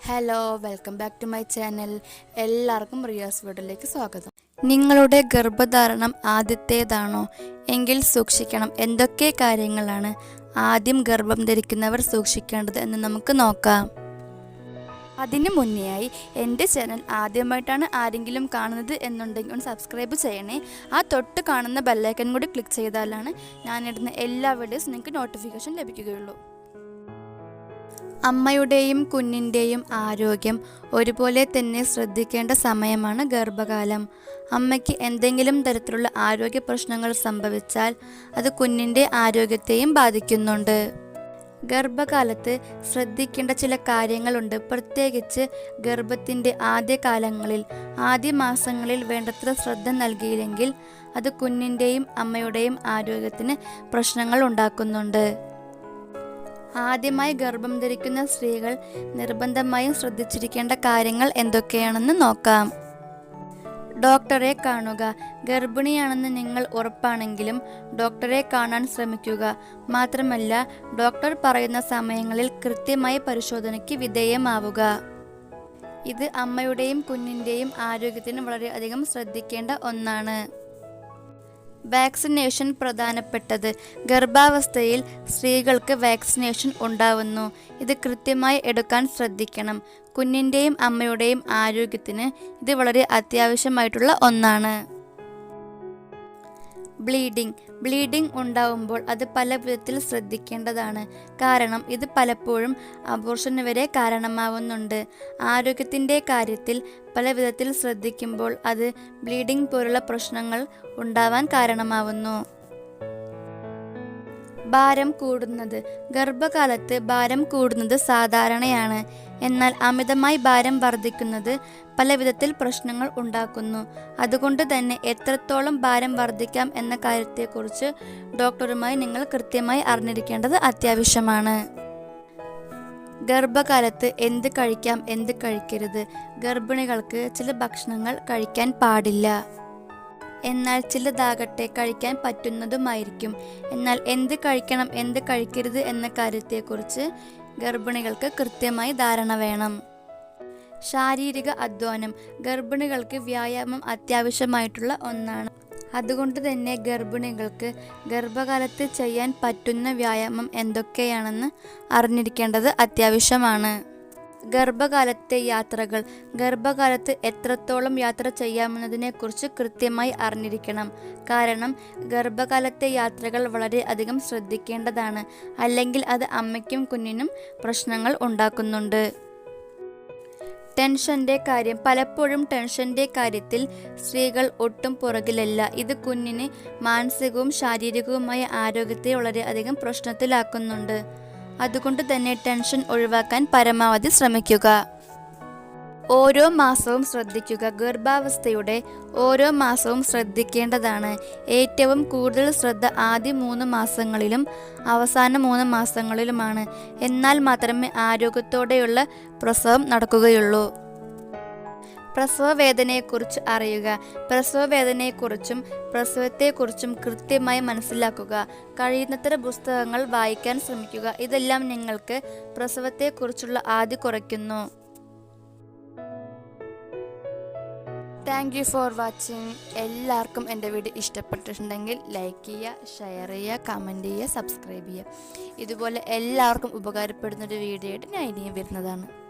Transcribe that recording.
Hello welcome back to my channel എല്ലാവർക്കും റിയാസ് വീഡിയോയിലേക്ക് സ്വാഗതം. നിങ്ങളുടെ ഗർഭധാരണം ആദ്യത്തേതാണോ? എങ്കിൽ സൂക്ഷിക്കണം. എന്തൊക്കെ കാര്യങ്ങളാണ് ആദ്യം ഗർഭം ധരിക്കുന്നവർ സൂക്ഷിക്കേണ്ടത് എന്ന് നമുക്ക് നോക്കാം. അതിനു മുന്നെയായി എന്റെ ചാനൽ ആദ്യമായിട്ടാണ് ആരെങ്കിലും കാണുന്നത് എന്നുണ്ടെങ്കിൽ ഒന്ന് സബ്സ്ക്രൈബ് ചെയ്യണേ. ആ തൊട്ട് കാണുന്ന ബെല്ലൈക്കൻ കൂടി ക്ലിക്ക് ചെയ്താലാണ് ഞാനിടുന്ന എല്ലാ വീഡിയോസ് നിങ്ങൾക്ക് നോട്ടിഫിക്കേഷൻ ലഭിക്കുകയുള്ളൂ. അമ്മയുടെയും കുഞ്ഞിന്റെയും ആരോഗ്യം ഒരുപോലെ തന്നെ ശ്രദ്ധിക്കേണ്ട സമയമാണ് ഗർഭകാലം. അമ്മയ്ക്ക് എന്തെങ്കിലും തരത്തിലുള്ള ആരോഗ്യ പ്രശ്നങ്ങൾ സംഭവിച്ചാൽ അത് കുഞ്ഞിന്റെ ആരോഗ്യത്തെയും ബാധിക്കുന്നുണ്ട്. ഗർഭകാലത്ത് ശ്രദ്ധിക്കേണ്ട ചില കാര്യങ്ങളുണ്ട്. പ്രത്യേകിച്ച് ഗർഭത്തിന്റെ ആദ്യ കാലങ്ങളിൽ ആദ്യ മാസങ്ങളിൽ വേണ്ടത്ര ശ്രദ്ധ നൽകിയില്ലെങ്കിൽ അത് കുഞ്ഞിന്റെയും അമ്മയുടെയും ആരോഗ്യത്തിന് പ്രശ്നങ്ങൾ ഉണ്ടാക്കുന്നുണ്ട്. ആദ്യമായി ഗർഭം ധരിക്കുന്ന സ്ത്രീകൾ നിർബന്ധമായും ശ്രദ്ധിച്ചിരിക്കേണ്ട കാര്യങ്ങൾ എന്തൊക്കെയാണെന്ന് നോക്കാം. ഡോക്ടറെ കാണുക. ഗർഭിണിയാണെന്ന് നിങ്ങൾ ഉറപ്പാണെങ്കിലും ഡോക്ടറെ കാണാൻ ശ്രമിക്കുക. മാത്രമല്ല ഡോക്ടർ പറയുന്ന സമയങ്ങളിൽ കൃത്യമായ പരിശോധനയ്ക്ക് വിധേയമാവുക. ഇത് അമ്മയുടെയും കുഞ്ഞിന്റെയും ആരോഗ്യത്തിന് വളരെയധികം ശ്രദ്ധിക്കേണ്ട ഒന്നാണ്. വാക്സിനേഷൻ പ്രധാനപ്പെട്ടത്. ഗർഭാവസ്ഥയിൽ സ്ത്രീകൾക്ക് വാക്സിനേഷൻ ഉണ്ടാവുന്നു. ഇത് കൃത്യമായി എടുക്കാൻ ശ്രദ്ധിക്കണം. കുഞ്ഞിന്റെയും അമ്മയുടെയും ആരോഗ്യത്തിന് ഇത് വളരെ അത്യാവശ്യമായിട്ടുള്ള ഒന്നാണ്. ബ്ലീഡിംഗ് ബ്ലീഡിംഗ് ഉണ്ടാവുമ്പോൾ അത് പല വിധത്തിൽ ശ്രദ്ധിക്കേണ്ടതാണ്. കാരണം ഇത് പലപ്പോഴും അബോർഷന് വരെ കാരണമാവുന്നുണ്ട്. ആരോഗ്യത്തിന്റെ കാര്യത്തിൽ പല വിധത്തിൽ ശ്രദ്ധിക്കുമ്പോൾ അത് ബ്ലീഡിംഗ് പോലുള്ള പ്രശ്നങ്ങൾ ഉണ്ടാവാൻ കാരണമാവുന്നു. ഭാരം കൂടുന്നത്. ഗർഭകാലത്ത് ഭാരം കൂടുന്നത് സാധാരണയാണ്. എന്നാൽ അമിതമായി ഭാരം വർദ്ധിക്കുന്നത് പല വിധത്തിൽ പ്രശ്നങ്ങൾ ഉണ്ടാക്കുന്നു. അതുകൊണ്ട് തന്നെ എത്രത്തോളം ഭാരം വർദ്ധിക്കാം എന്ന കാര്യത്തെക്കുറിച്ച് ഡോക്ടറുമായി നിങ്ങൾ കൃത്യമായി അറിഞ്ഞിരിക്കേണ്ടത് അത്യാവശ്യമാണ്. ഗർഭകാലത്ത് എന്ത് കഴിക്കാം എന്ത് കഴിക്കരുത് ഗർഭിണികൾക്ക് ചില ഭക്ഷണങ്ങൾ കഴിക്കാൻ പാടില്ല. എന്നാൽ ചിലതാകട്ടെ കഴിക്കാൻ പറ്റുന്നതുമായിരിക്കും. എന്നാൽ എന്ത് കഴിക്കണം എന്ത് കഴിക്കരുത് എന്ന കാര്യത്തെക്കുറിച്ച് ഗർഭിണികൾക്ക് കൃത്യമായി ധാരണ വേണം. ശാരീരിക അധ്വാനം ഗർഭിണികൾക്ക് വ്യായാമം അത്യാവശ്യമായിട്ടുള്ള ഒന്നാണ്. അതുകൊണ്ട് തന്നെ ഗർഭിണികൾക്ക് ഗർഭകാലത്ത് ചെയ്യാൻ പറ്റുന്ന വ്യായാമം എന്തൊക്കെയാണെന്ന് അറിഞ്ഞിരിക്കേണ്ടത് അത്യാവശ്യമാണ്. ഗർഭകാലത്തെ യാത്രകൾ. ഗർഭകാലത്ത് എത്രത്തോളം യാത്ര ചെയ്യാമെന്നതിനെക്കുറിച്ച് കൃത്യമായി അറിഞ്ഞിരിക്കണം. കാരണം ഗർഭകാലത്തെ യാത്രകൾ വളരെ അധികം ശ്രദ്ധിക്കേണ്ടതാണ്. അല്ലെങ്കിൽ അത് അമ്മയ്ക്കും കുഞ്ഞിനും പ്രശ്നങ്ങൾ ഉണ്ടാക്കുന്നുണ്ട്. ടെൻഷന്റെ കാര്യം. പലപ്പോഴും ടെൻഷന്റെ കാര്യത്തിൽ സ്ത്രീകൾ ഒട്ടും പുറകിലല്ല. ഇത് കുഞ്ഞിന് മാനസികവും ശാരീരികവുമായ ആരോഗ്യത്തെ വളരെയധികം പ്രശ്നത്തിലാക്കുന്നുണ്ട്. അതുകൊണ്ട് തന്നെ ടെൻഷൻ ഒഴിവാക്കാൻ പരമാവധി ശ്രമിക്കുക. ഓരോ മാസവും ശ്രദ്ധിക്കുക. ഗർഭാവസ്ഥയുടെ ഓരോ മാസവും ശ്രദ്ധിക്കേണ്ടതാണ്. ഏറ്റവും കൂടുതൽ ശ്രദ്ധ ആദ്യ മൂന്ന് മാസങ്ങളിലും അവസാന മൂന്ന് മാസങ്ങളിലുമാണ്. എന്നാൽ മാത്രമേ ആരോഗ്യത്തോടെയുള്ള പ്രസവം നടക്കുകയുള്ളൂ. പ്രസവ വേദനയെക്കുറിച്ച് അറിയുക. പ്രസവ വേദനയെക്കുറിച്ചും പ്രസവത്തെക്കുറിച്ചും കൃത്യമായി മനസ്സിലാക്കുക. കഴിയുന്നത്ര പുസ്തകങ്ങൾ വായിക്കാൻ ശ്രമിക്കുക. ഇതെല്ലാം നിങ്ങൾക്ക് പ്രസവത്തെക്കുറിച്ചുള്ള ആദ്യ കുറയ്ക്കുന്നു. Thank you for watching. എല്ലാവർക്കും എന്റെ വീഡിയോ ഇഷ്ടപ്പെട്ടിട്ടുണ്ടെങ്കിൽ ലൈക്ക് ചെയ്യുക ഷെയർ ചെയ്യുക കമന്റ് ചെയ്യുക സബ്സ്ക്രൈബ് ചെയ്യുക. ഇതുപോലെ എല്ലാവർക്കും ഉപകാരപ്പെടുന്നൊരു വീഡിയോ ആയിട്ട് ഞാൻ ഇനിയും വരുന്നതാണ്.